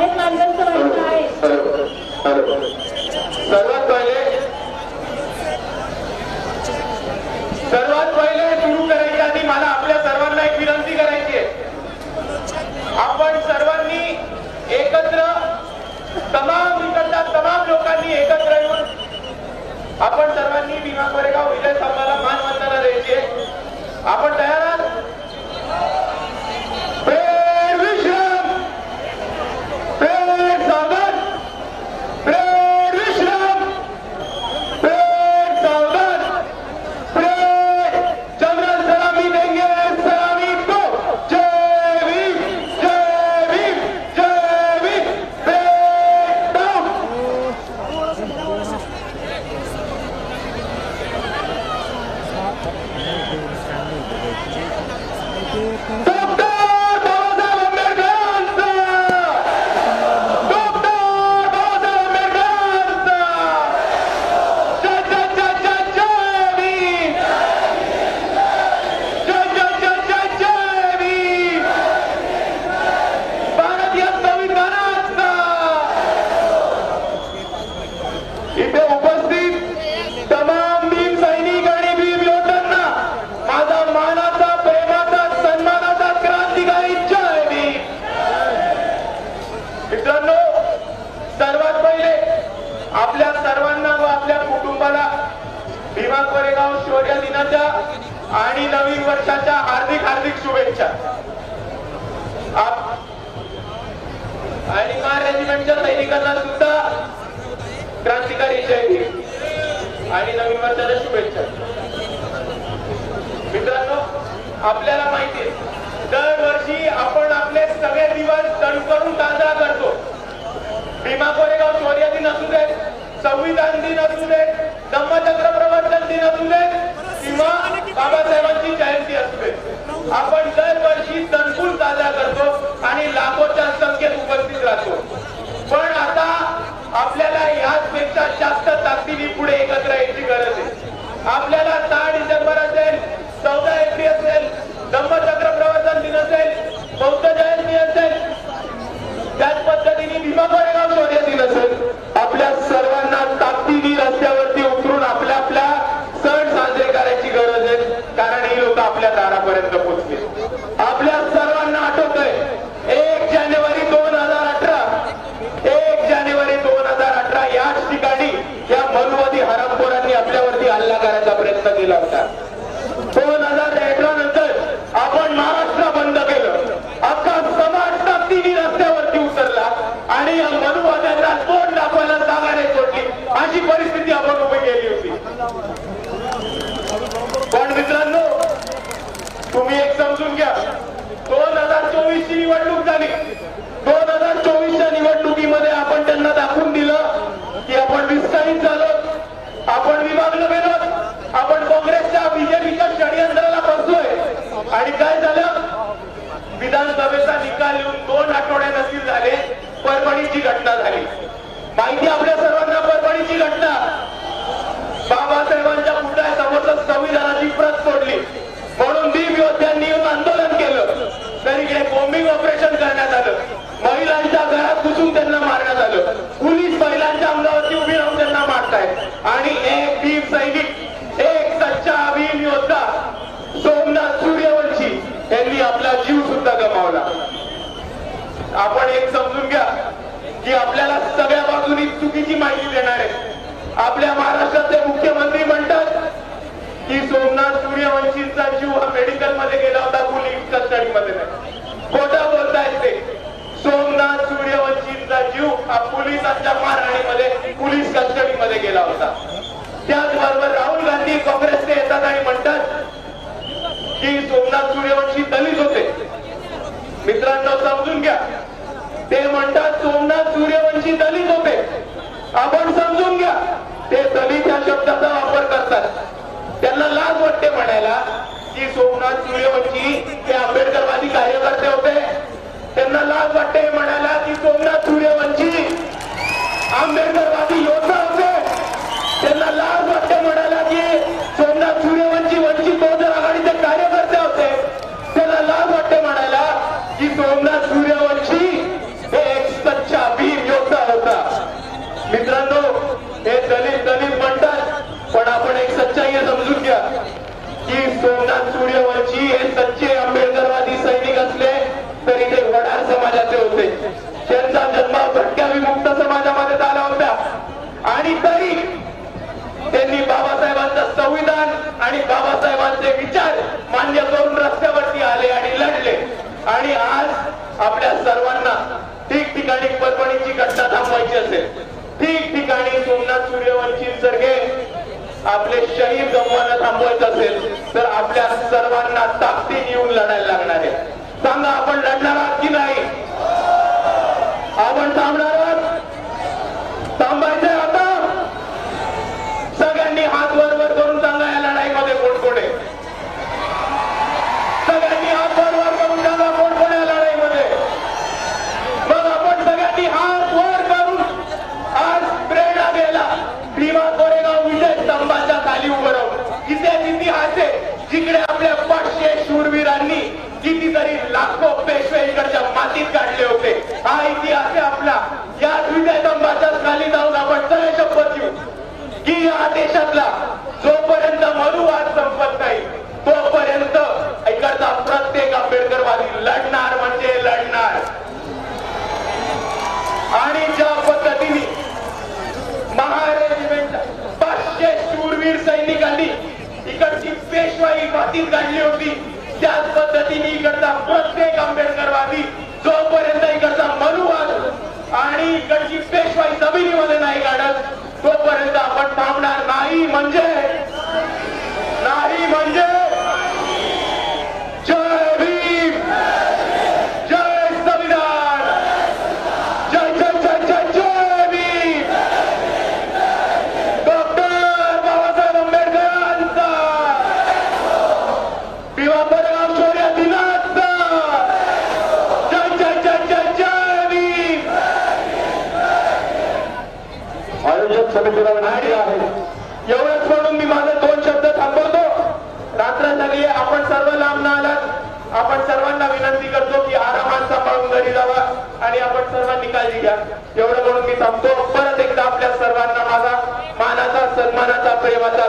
बाहेर मार्गदर्शन व्हायचं आहे. सर्वात पहिले सर्वात पहिले सुरू करायच्या आधी मला आपल्या सर्वांना एक विनंती करायची आहे. आपण सर्वांनी एकत्र तमाम इकडच्या तमाम लोकांनी एकत्र येऊन आपण सर्वांनी भीमा कोरेगाव विजय स्तंभाला मान वंदना द्यायची आपण तयार दिनाच्या आणि नवीन वर्षाच्या हार्दिक हार्दिक शुभेच्छा. आणि मा रेजिमेंटच्या सैनिकांना सुद्धा क्रांतिकारी जयंती आणि नवीन वर्षाच्या शुभेच्छा. मित्रांनो आपल्याला माहिती दरवर्षी आपण आपले सगळे दिवस तणकरून साजरा करतो. भीमा कोरेगाव शौर्य दिन असू दे संविधान दिन असू दे धम्मचक्र प्रवर्तन दिन असू दे किंवा बाबासाहेबांची जयंती असू दे. आपण दरवर्षी तणकून साजरा करतो आणि लाखोच्या संख्येत उपस्थित राहतो. पण आता आपल्याला याचपेक्षा जास्त ताकदीने पुढे एकत्र यायची गरज आहे. आपल्याला É da Ponte आणि काय झालं? विधानसभेचा निकाल येऊन दोन आठवडे नसतील झाले परभणीची घटना झाली. माहिती आपल्या सर्वांना परभणीची घटना? बाबासाहेबांच्या पुतळ्यासमोर संविधानाची प्रत तोडली म्हणून भीम योद्ध्यांनी येऊन आंदोलन केलं तर इकडे बॉम्बिंग ऑपरेशन करण्यात आलं महिलांच्या घरात घुसून त्यांना मारण्यात आलं पोलीस महिलांच्या अंगावरती उभी राहून त्यांना मारतायत आणि एक भीम सैनिक एक सच्चा भीम योद्धा सोमनाथ सूर्यवंशी यांनी आपला जीव सुद्धा गमावला आपण एक समजून घ्या की आपल्याला सगळ्या बाजूनी चुकीची माहिती देणार आहे आपल्या महाराष्ट्राचे मुख्यमंत्री म्हणतात की सोमनाथ सूर्यवंशींचा जीव हा मेडिकलमध्ये गेला होता पोलीस कस्टडीमध्ये मध्ये खोटं बोलतायत ते. सोमनाथ सूर्यवंशींचा जीव हा पोलिसांच्या मारहाणीमध्ये पोलीस कस्टडीमध्ये गेला होता. त्याचबरोबर राहुल गांधी काँग्रेस येतात आणि म्हणतात की सोमनाथ सूर्यवंशी दलित होते मित्रांनो समजून घ्या ते म्हणतात सोमनाथ सूर्यवंशी दलित होते आपण समजून घ्या. ते दलित या शब्दाचा वापर करतात. त्यांना लाज वाटते म्हणायला की सोमनाथ सूर्यवंशी हे आंबेडकरवादी कार्यकर्ते होते. त्यांना लाज वाटते म्हणायला की सोमनाथ सूर्यवंशी आंबेडकरवादी योद्धा सच्चे आंबेडकरवादी सैनिक असले तरी ते वडार समाजाचे होते. त्यांचा जन्म भटक्या विमुक्त समाजामध्ये झाला होता. आणि तरी त्यांनी बाबासाहेबांचं संविधान आणि बाबासाहेबांचे विचार मान्य करून रस्त्यावरती आले आणि लढले. आणि आज आपल्या सर्वांना ठिकठिकाणी परभणीची घटना थांबवायची असेल. ठिकठिकाणी सोमनाथ सूर्यवंशी सरगे आपले शहीद गमवानं थांबवायचं असेल. तर आपल्या सर्वांना ताकदीने येऊन लढायला लागणार आहे. सांगा आपण लढणार आहात की नाही? आपण थांबणार आहात थांबायचंय आता सगळ्यांनी हात वर वर करून सांगा या लढाईमध्ये कोण कोण आहे सगळ्यांनी हात वर वर करून सांगा कोण कोण आहे या लढाईमध्ये मग आपण सगळ्यांनी हात वर करून आज प्रेरणा द्यायला भीमा कोरेगाव विजय स्तंभाच्या खाली उभं राहून इतिहास इतिहास आहे जिकडे आपल्या पाचशे शूरवीरांनी कितीतरी लाखो पेशवे इकडच्या मातीत काढले होते. हा इतिहास आहे आपला. या विजय खाली जाऊन आपण सगळे शपथ घेऊ. की या देशातला जोपर्यंत मनुवाद संपत नाही तोपर्यंत इकडचा प्रत्येक आंबेडकरवादी लढणार म्हणजे लढणार. आणि ज्या पद्धतीने महारेजिमेंट पाचशे शूरवीर सैनिकांनी इकडची पेशवाई मातीत काढली होती त्याच पद्धतीने इकडचा प्रत्येक आंबेडकरवादी जोपर्यंत इकडचा मनुवाद आणि इकडची पेशवाई जमिनीमध्ये नाही काढत तोपर्यंत आपण थांबणार नाही. म्हणजे नाही म्हणजे जय भीम जय संविधान जय जय जय जय जय भीम डॉक्टर बाबासाहेब आंबेडकरांचा भीमा कोरेगाव शौर्य दिनाचा जय जय जय जय जय भीम आयोजक समितीला विनंती आहे एवढंच म्हणून मी माझे दोन शब्द थांबवतो. रात्र झाली आपण सर्व लांब न आलात. आपण सर्वांना विनंती करतो की आरामात सांभाळून घरी जावा आणि आपण सर्वांनी काळजी घ्या. एवढं म्हणून मी थांबतो. परत एकदा आपल्या सर्वांना माझा मानाचा सन्मानाचा प्रेमाचा